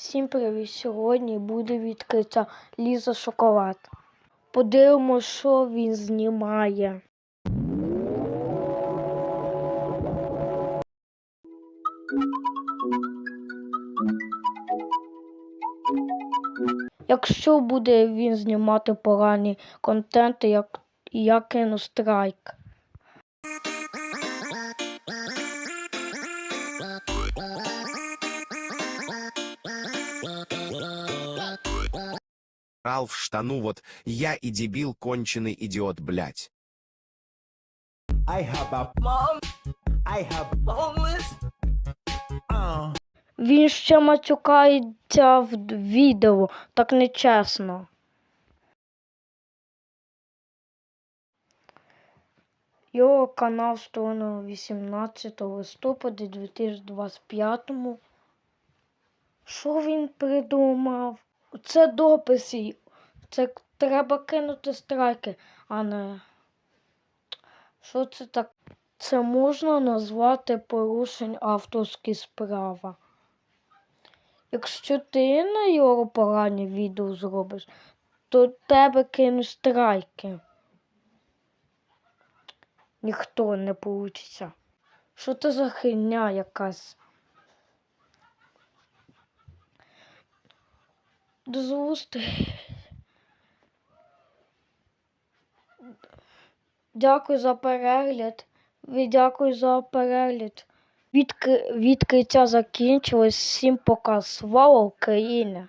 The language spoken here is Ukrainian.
Всім привіт! Сьогодні буде відкриття Ліза Шоколад. Подивимося, що він знімає. Якщо буде він знімати погані контенти, як я кину страйк. Рал в штану вот я и дебил конченый идиот, блядь. I have a mom. I have homeless. Uh. Він ще матюкається в відео, так нечесно. Його канал створено 18 листопада 2025. Що він придумав? Це дописи. Це треба кинути страйки, а не. Що це так? Це можна назвати порушень авторські справа. Якщо ти на його погані відео зробиш, то тебе кинуть страйки. Ніхто не получиться. Що це за херня якась? До зустрічі. Дякую за перегляд. Дякую за перегляд. Відкри... Відкриття закінчилось. Всім пока. Слава Україні!